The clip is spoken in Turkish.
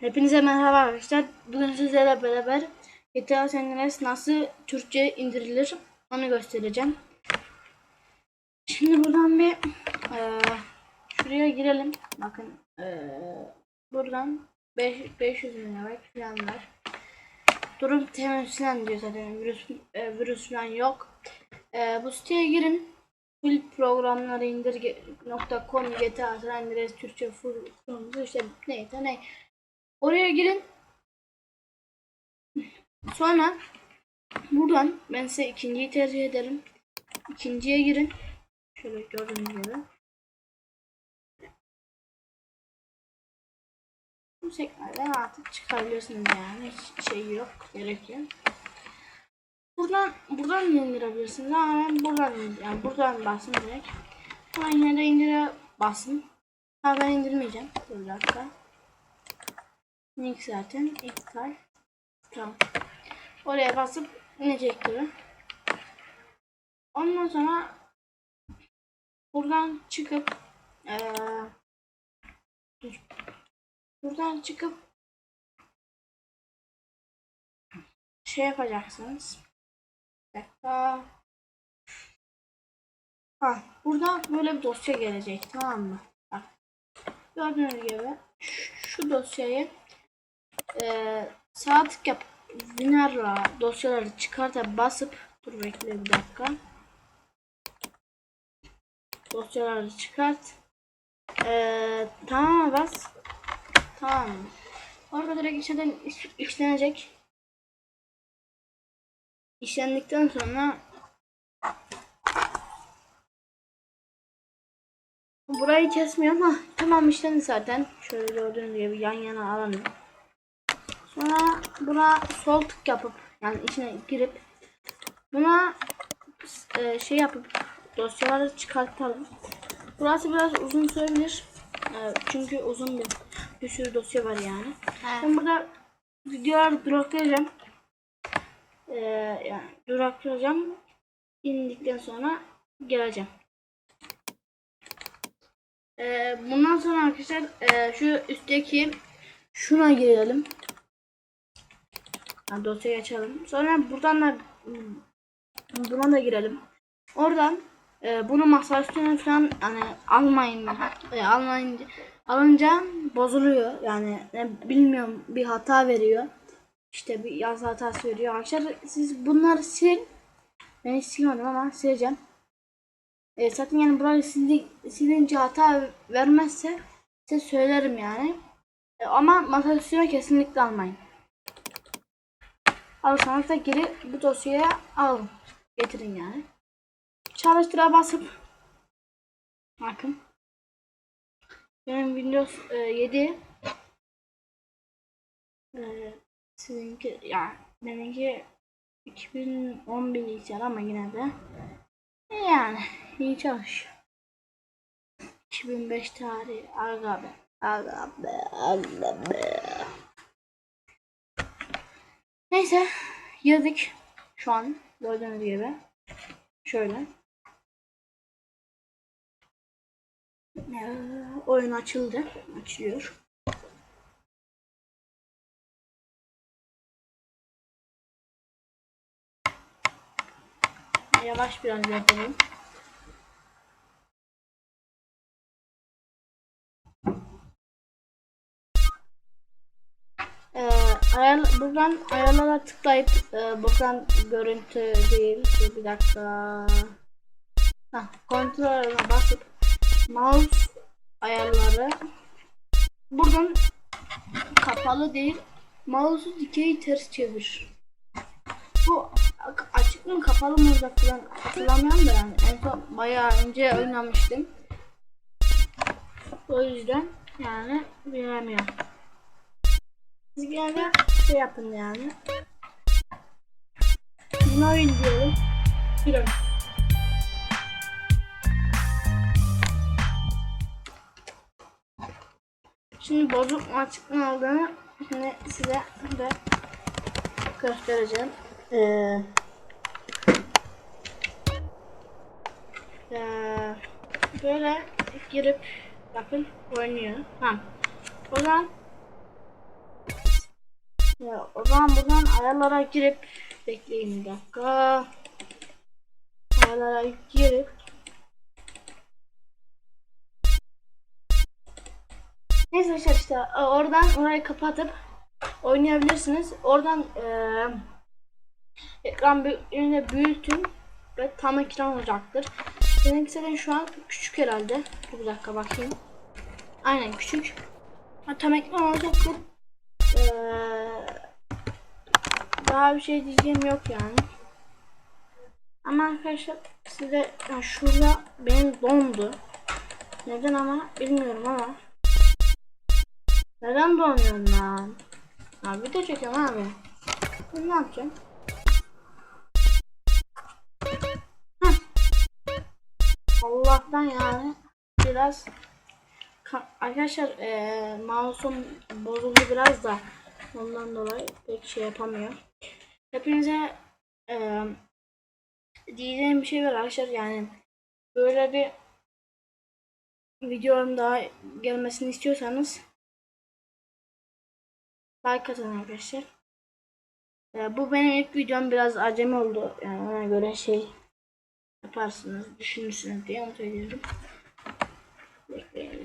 Hepinize merhaba arkadaşlar. Bugün sizlerle beraber GTA San Andreas nasıl Türkçe indirilir onu göstereceğim. Şimdi buradan bir eee, şuraya girelim. Bakın eee, buradan 5, 500 MB falan var. Durum temizlen diyor zaten virüs, e, virüs falan yok. Eee, bu siteye girin. Full programları indir.com GTA San Andreas Türkçe full işte neyse ne. Oraya girin. Sonra buradan ben size ikinciyi tercih ederim. İkinciye girin. Şöyle gördüğünüz gibi. Bu sekmeden artık çıkabiliyorsunuz yani. Hiç şey yok. Gerek yok. Buradan buradan da indirebilirsiniz ama ben buradan yani buradan basın direkt. Ama yine de indire basın. Ha ben indirmeyeceğim. Bir dakika. Link zaten iptal. Tamam. Oraya basıp inecek gibi. Ondan sonra buradan çıkıp dur. buradan çıkıp şey yapacaksınız. Bir dakika. Ha, burada böyle bir dosya gelecek tamam mı? Bak. Gördüğünüz gibi şu dosyayı eee sağ tık yap Winrar'la dosyaları çıkartıp basıp dur bekle bir dakika. Dosyaları çıkart. Eee tamam bas. Tamam. Orada direkt içeriden iş- işlenecek. İşlendikten sonra Burayı kesmiyor ama tamam işlendi zaten. Şöyle gördüğünüz gibi yan yana alalım. Sonra buna sol tık yapıp yani içine girip buna e, şey yapıp dosyaları çıkartalım. Burası biraz uzun sürebilir. E, çünkü uzun bir, bir sürü dosya var yani. Ben burada videoları duraklayacağım. E, yani duraklayacağım. İndikten sonra geleceğim. E, bundan sonra arkadaşlar e, şu üstteki şuna girelim. Yani dosyayı açalım. Sonra buradan da buna da girelim. Oradan e, bunu masa üstüne falan hani almayın. E, almayınca alınca bozuluyor. Yani ne bilmiyorum bir hata veriyor. İşte bir yazı hatası veriyor. Arkadaşlar siz bunları sil. Ben hiç silmedim ama sileceğim. E, zaten yani burayı sildi, silince hata vermezse size söylerim yani. E, ama masa üstüne kesinlikle almayın. Alırsanız da geri bu dosyaya alın. Getirin yani. Çalıştıra basıp bakın. Benim Windows e, 7 e, sizinki yani benimki 2010 bilgisayar ama yine de e, yani iyi çalış. 2005 tarihi aga be aga be aga be. Neyse girdik şu an gördüğünüz gibi. Şöyle. Ee, oyun açıldı. Açılıyor. Yavaş biraz yapalım. Ayar, buradan ayarlara tıklayıp e, buradan görüntü değil. Bir dakika. Heh, kontrol basıp mouse ayarları. Buradan kapalı değil mouse'u dikey ters çevir. Bu açık mı kapalı mı da falan hatırlamıyorum da yani. En son bayağı önce oynamıştım. O yüzden yani bilemiyorum siz gene şey yapın yani. Buna oyun diyelim. Bir oyun. Şimdi bozuk mu açık mı olduğunu şimdi size de göstereceğim. Ee, ee, böyle girip bakın oynuyor. Ha. O zaman Ya, o zaman buradan ayarlara girip bekleyin bir dakika. Ayarlara girip Neyse arkadaşlar işte oradan orayı kapatıp oynayabilirsiniz. Oradan eee ekran büyüğünü büyütün ve tam ekran olacaktır. Benimki zaten şu an küçük herhalde. Bir dakika bakayım. Aynen küçük. Ha, tam ekran olacaktır. Eee daha bir şey diyeceğim yok yani. Ama arkadaşlar size ya şurada benim dondu. Neden ama bilmiyorum ama. Neden donuyorsun lan? Abi video çekiyorum abi. Ben ne yapacağım? Heh. Allah'tan yani biraz Ka- arkadaşlar eee mouse'um bozuldu biraz da ondan dolayı pek şey yapamıyor. Hepinize eee diyeceğim bir şey var arkadaşlar yani böyle bir videonun daha gelmesini istiyorsanız like atın arkadaşlar. Eee, bu benim ilk videom biraz acemi oldu yani ona göre şey yaparsınız düşünürsünüz diye umut ediyorum. Bekleyin